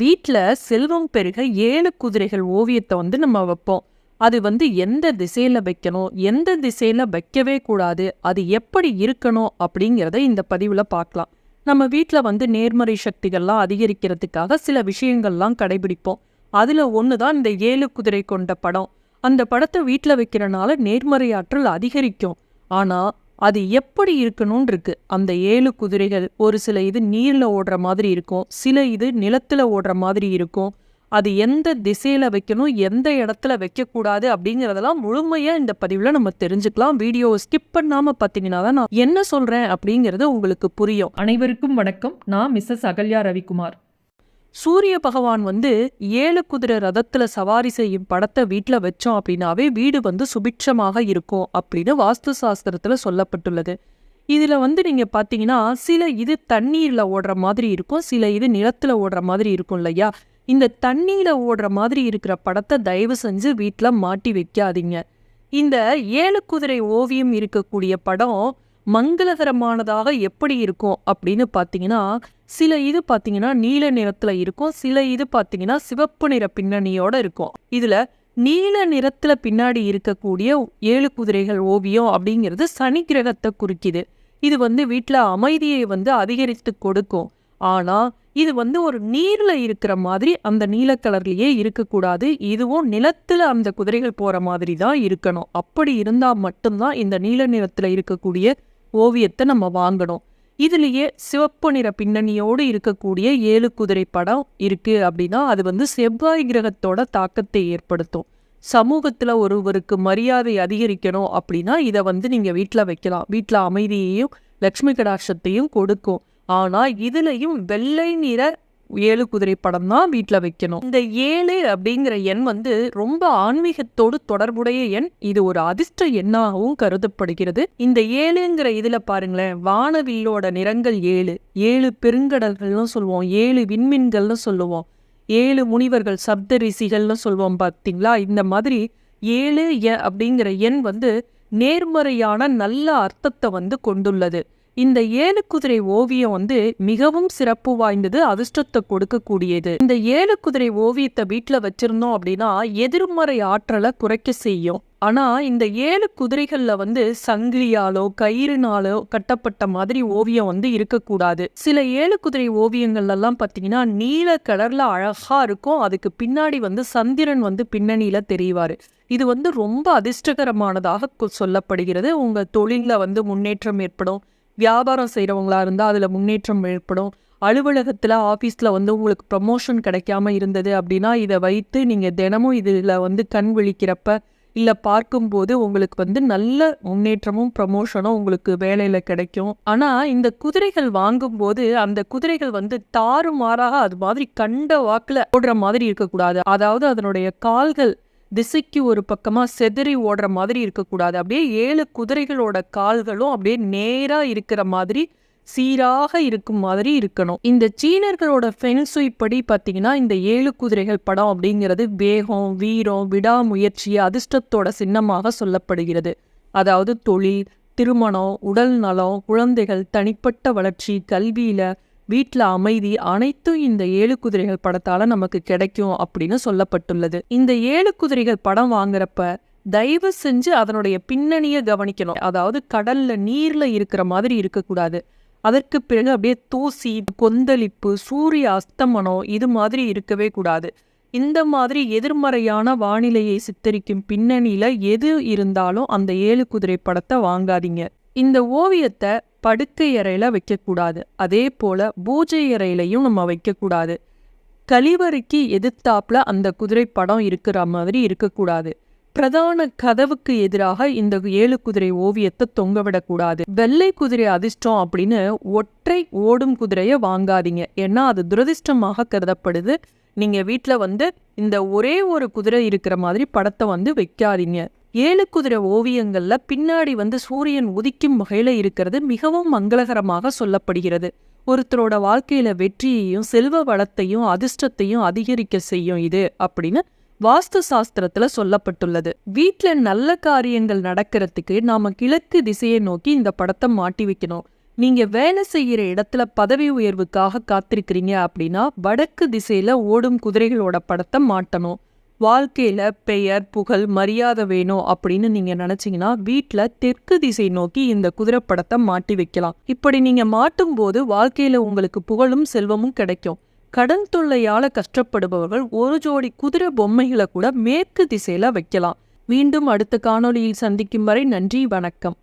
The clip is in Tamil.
வீட்டில் செல்வம் பெருக ஏழு குதிரைகள் ஓவியத்தை வந்து நம்ம வைப்போம். அது வந்து எந்த திசையில் வைக்கணும் எந்த திசையில் வைக்கவே கூடாது அது எப்படி இருக்கணும் அப்படிங்கிறத இந்த பதிவுல பார்க்கலாம். நம்ம வீட்டில் வந்து நேர்மறை சக்திகள்லாம் அதிகரிக்கிறதுக்காக சில விஷயங்கள்லாம் கடைபிடிப்போம். அதுல ஒன்று தான் இந்த ஏழு குதிரை கொண்ட படம். அந்த படத்தை வீட்டில் வைக்கிறனால நேர்மறை ஆற்றல் அதிகரிக்கும். ஆனா அது எப்படி இருக்கணும்னு இருக்கு அந்த ஏழு குதிரைகள் ஒரு சில இது நீரில் ஓடுற மாதிரி இருக்கும் சில இது நிலத்தில் ஓடுற மாதிரி இருக்கும். அது எந்த திசையில் வைக்கணும் எந்த இடத்துல வைக்கக்கூடாது அப்படிங்கிறதெல்லாம் முழுமையாக இந்த பதிவில் நம்ம தெரிஞ்சுக்கலாம். வீடியோவை ஸ்கிப் பண்ணாமல் பார்த்தீங்கன்னா தான் நான் என்ன சொல்கிறேன் அப்படிங்கிறது உங்களுக்கு புரியும். அனைவருக்கும் வணக்கம். நான் மிஸ்ஸஸ் அகல்யா ரவிக்குமார். சூரிய பகவான் வந்து ஏழு குதிரை ரதத்துல சவாரி செய்யும் படத்தை வீட்ல வச்சோம் அப்படின்னாவே வீடு வந்து சுபிட்சமாக இருக்கும் அப்படின்னு வாஸ்து சாஸ்திரத்துல சொல்லப்பட்டுள்ளது. இதுல வந்து நீங்க பாத்தீங்கன்னா சில இது தண்ணீர்ல ஓடுற மாதிரி இருக்கும் சில இது நிலத்துல ஓடுற மாதிரி இருக்கும் இல்லையா? இந்த தண்ணீர்ல ஓடுற மாதிரி இருக்கிற படத்தை தயவு செஞ்சு வீட்ல மாட்டி வைக்காதீங்க. இந்த ஏழு குதிரை ஓவியம் இருக்கக்கூடிய படம் மங்களகரமானதாக எப்படி இருக்கும் அப்படின்னு பார்த்தீங்கன்னா சில இது பார்த்தீங்கன்னா நீல நிறத்துல இருக்கும் சில இது பார்த்தீங்கன்னா சிவப்பு நிற பின்னணியோட இருக்கும். இதுல நீல நிறத்துல பின்னாடி இருக்கக்கூடிய ஏழு குதிரைகள் ஓவியம் அப்படிங்கிறது சனி கிரகத்தை குறிக்குது. இது வந்து வீட்டில் அமைதியை வந்து அதிகரித்து கொடுக்கும். ஆனா இது வந்து ஒரு நீர்ல இருக்கிற மாதிரி அந்த நீல கலர்லயே இருக்கக்கூடாது. இதுவும் நிலத்துல அந்த குதிரைகள் போற மாதிரி தான் இருக்கணும். அப்படி இருந்தா மட்டும்தான் இந்த நீல நிறத்துல இருக்கக்கூடிய ஓவியத்தை நம்ம வாங்கணும். இதுலேயே சிவப்பு நிற பின்னணியோடு இருக்கக்கூடிய ஏழு குதிரை படம் இருக்குது அப்படின்னா அது வந்து செவ்வாய் கிரகத்தோட தாக்கத்தை ஏற்படுத்தும். சமூகத்தில் ஒருவருக்கு மரியாதை அதிகரிக்கணும் அப்படின்னா இதை வந்து நீங்கள் வீட்டில் வைக்கலாம். வீட்டில் அமைதியையும் லக்ஷ்மி கடாட்சத்தையும் கொடுக்கும். ஆனால் இதுலேயும் வெள்ளை நிற ஏழு குதிரை படம் தான் வீட்டில் வைக்கணும். இந்த ஏழு அப்படிங்கிற எண் வந்து ரொம்ப ஆன்மீகத்தோடு தொடர்புடைய எண். இது ஒரு அதிர்ஷ்ட எண்ணாகவும் கருதப்படுகிறது. இந்த ஏழுங்கிற இதுல பாருங்களேன் வானவில்லோட நிறங்கள் ஏழு. ஏழு பெருங்கடல்கள்னு சொல்லுவோம் ஏழு விண்மீன்கள்னு சொல்லுவோம். ஏழு முனிவர்கள் சப்த ரிஷிகள்னு சொல்லுவோம் பார்த்தீங்களா இந்த மாதிரி ஏழு எ அப்படிங்கிற எண் வந்து நேர்மறையான நல்ல அர்த்தத்தை வந்து கொண்டுள்ளது. இந்த ஏழு குதிரை ஓவியம் வந்து மிகவும் சிறப்பு வாய்ந்தது அதிர்ஷ்டத்தை கொடுக்கக்கூடியது. இந்த ஏழு குதிரை ஓவியத்தை வீட்டில் வச்சிருந்தோம் அப்படின்னா எதிர்மறை ஆற்றலை குறைக்க செய்யும். ஆனா இந்த ஏழு குதிரைகள்ல வந்து சங்கிலியாலோ கயிறுனாலோ கட்டப்பட்ட மாதிரி ஓவியம் வந்து இருக்கக்கூடாது. சில ஏழு குதிரை ஓவியங்கள்ல எல்லாம் பாத்தீங்கன்னா நீல கலர்ல அழகா இருக்கும். அதுக்கு பின்னாடி வந்து சந்திரன் வந்து பின்னணியில தெரிவாரு. இது வந்து ரொம்ப அதிர்ஷ்டகரமானதாக சொல்லப்படுகிறது. உங்க தொழில வந்து முன்னேற்றம் ஏற்படும். வியாபாரம் செய்கிறவங்களா இருந்தால் அதில் முன்னேற்றம் ஏற்படும். அலுவலகத்தில் ஆஃபீஸில் வந்து உங்களுக்கு ப்ரமோஷன் கிடைக்காம இருந்தது அப்படின்னா இதை வைத்து நீங்கள் தினமும் இதில் வந்து கண் விழிக்கிறப்ப இல்லை பார்க்கும்போது உங்களுக்கு வந்து நல்ல முன்னேற்றமும் ப்ரமோஷனும் உங்களுக்கு வேலையில் கிடைக்கும். ஆனால் இந்த குதிரைகள் வாங்கும்போது அந்த குதிரைகள் வந்து தாறுமாறாக அது மாதிரி கண்ட வாக்கில் ஓடுற மாதிரி இருக்கக்கூடாது. அதாவது அதனுடைய கால்கள் திசைக்கு ஒரு பக்கமாக செதறி ஓடுற மாதிரி இருக்கக்கூடாது. அப்படியே ஏழு குதிரைகளோட கால்களும் அப்படியே நேராக இருக்கிற மாதிரி சீராக இருக்கும் மாதிரி இருக்கணும். இந்த சீனர்களோட ஃபென்சுய் படி பார்த்தீங்கன்னா இந்த ஏழு குதிரைகள் படம் அப்படிங்கிறது வேகம் வீரம் விடாமுயற்சி அதிர்ஷ்டத்தோட சின்னமாக சொல்லப்படுகிறது. அதாவது தொழில் திருமணம் உடல் நலம் குழந்தைகள் தனிப்பட்ட வளர்ச்சி கல்வியில வீட்ல அமைதி அனைத்தும் இந்த ஏழு குதிரைகள் படத்தால நமக்கு கிடைக்கும் அப்படின்னு சொல்லப்பட்டுள்ளது. இந்த ஏழு குதிரைகள் படம் வாங்குறப்ப தயவு செஞ்சு அதனுடைய பின்னணியை கவனிக்கணும். அதாவது கடல்ல நீர்ல இருக்கிற மாதிரி இருக்கக்கூடாது. அதற்கு பிறகு அப்படியே தூசி கொந்தளிப்பு சூரிய அஸ்தமனம் இது மாதிரி இருக்கவே கூடாது. இந்த மாதிரி எதிர்மறையான வானிலையை சித்தரிக்கும் பின்னணியில எது இருந்தாலும் அந்த ஏழு குதிரை படத்தை வாங்காதீங்க. இந்த ஓவியத்தை படுக்கை அறையில் வைக்கக்கூடாது. அதே போல் பூஜை அறையிலையும் நம்ம வைக்கக்கூடாது. கழிவறைக்கு எதிர்த்தாப்புல அந்த குதிரை படம் இருக்கிற மாதிரி இருக்கக்கூடாது. பிரதான கதவுக்கு எதிராக இந்த ஏழு குதிரை ஓவியத்தை தொங்கவிடக்கூடாது வெள்ளை குதிரை அதிர்ஷ்டம் அப்படின்னு ஒற்றை ஓடும் குதிரையை வாங்காதீங்க. ஏன்னா அது துரதிர்ஷ்டமாக கருதப்படுது. நீங்கள் வீட்டில் வந்து இந்த ஒரே ஒரு குதிரை இருக்கிற மாதிரி படத்தை வந்து வைக்காதீங்க. ஏழு குதிரை ஓவியங்கள்ல பின்னாடி வந்து சூரியன் உதிக்கும் வகையில இருக்கிறது மிகவும் மங்களகரமாக சொல்லப்படுகிறது. ஒருத்தரோட வாழ்க்கையில வெற்றியையும் செல்வ வளத்தையும் அதிர்ஷ்டத்தையும் அதிகரிக்க செய்யும் இது அப்படின்னு வாஸ்து சாஸ்திரத்துல சொல்லப்பட்டுள்ளது. வீட்ல நல்ல காரியங்கள் நடக்கிறதுக்கு நாம கிழக்கு திசையை நோக்கி இந்த படத்தை மாட்டி வைக்கணும். நீங்க வேலை செய்யற இடத்துல பதவி உயர்வுக்காக காத்திருக்கிறீங்க அப்படின்னா வடக்கு திசையில ஓடும் குதிரைகளோட படத்தை மாட்டணும். வாழ்க்கையில பெயர் புகழ் மரியாதை வேணும் அப்படின்னு நீங்க நினைச்சீங்கன்னா வீட்ல தெற்கு திசை நோக்கி இந்த குதிரை படத்தை மாட்டி வைக்கலாம். இப்படி நீங்க மாட்டும் போது வாழ்க்கையில உங்களுக்கு புகழும் செல்வமும் கிடைக்கும். கடன் தொல்லையால கஷ்டப்படுபவர்கள் ஒரு ஜோடி குதிரை பொம்மைகளை கூட மேற்கு திசையில் வைக்கலாம். மீண்டும் அடுத்த காணொலியில் சந்திக்கும் வரை நன்றி வணக்கம்.